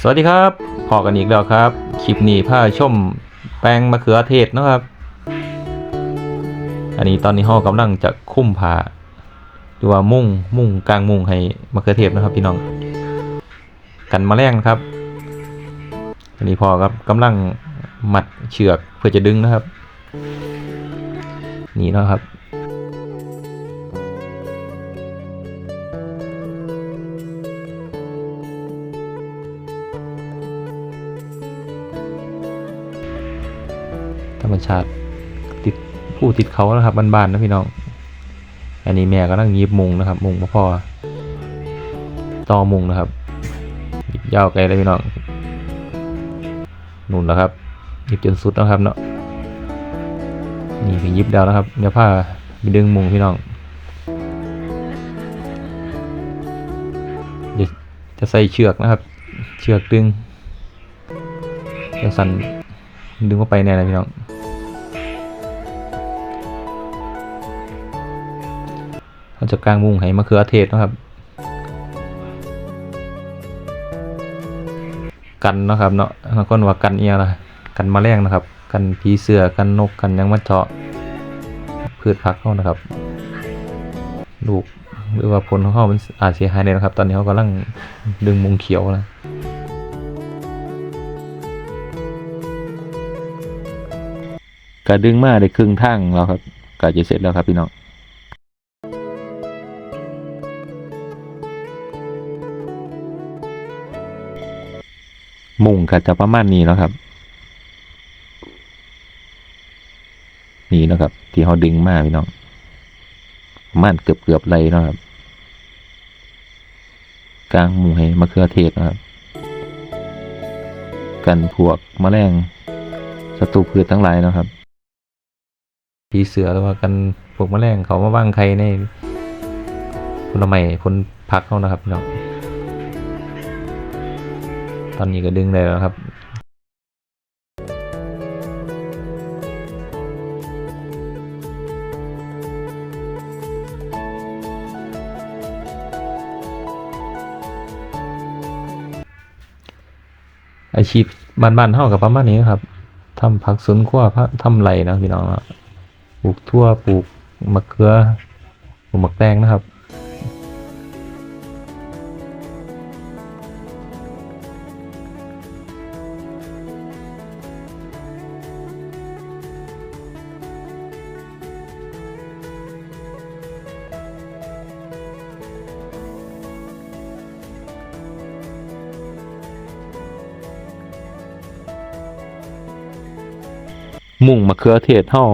สวัสดีครับพอกันอีกแล้วครับ คลิปนี้พาชมแปลงมะเขือเทศนะครับ อันนี้ตอนนี้ห่อกำลังจะคุ้มผ่าหรือว่ามุ่งมุ่งกลางมุ่งให้มะเขือเทศนะครับ พี่น้อง กันแมลงนะครับ อันนี้พอครับกำลังมัดเชือกเพื่อจะดึงนะครับ นี่นะครับ ธรรมชาติติดผู้ติดเขานะครับบ้านๆนะพี่น้อง อันนี้แม่ก็นั่งยิบมุงนะครับ มุงมาพ่อต่อมุงนะครับยิบยาวไกลเลยพี่น้องนุ่นแล้วครับยิบจนสุดแล้วครับเนาะนี่คือยิบดาวแล้วครับเดี๋ยวผ้ามีดึงมุงพี่น้องจะจะใส่เชือกนะครับ เชือกดึงจะสั่นดึงเข้าไปแน่เลยพี่น้อง เขาจะกลางมุงให้มะเขือเทศนะครับ กันนะครับเนาะบางคนว่ากันเอียนะกันแมลงนะครับ กันผีเสือกันนกกันยังมาเจาะพืชผักเขานะครับ ลูกหรือว่าผลของเขามันอาจเสียหายเลยนะครับ ตอนนี้เขากำลังดึงมุงเขียวนะก็ดึงมาได้ครึ่งทางแล้วครับก็จะเสร็จแล้วครับพี่น้อง มุงก็จะประมาณนี้แล้วครับ นี่นะครับ ที่เขาดึงมาพี่น้องประมาณเกือบเกือบๆไรนะครับ กลางมุงให้มะเขือเทศนะครับ กันพวกมแมลงศัตรูพืชทั้งหลายนะครับผีเสือหรือว่ากันพวกมแมลงเขามาว่างใครในผลไม้ผลผักเขานะครับพี่น้อง ตอนนี้ก็ดึงได้แล้วครับอาชีพบ้านๆเท่ากับประมาณนี้นะครับทำผักสวนครัวพะทำไรนะพี่น้องนะปลูกทั่วปลูกมะเขือปลูกมะแตงนะครับ มุ่งมะเขือเทศเท่า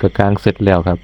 กับกลางเสร็จแล้วครับ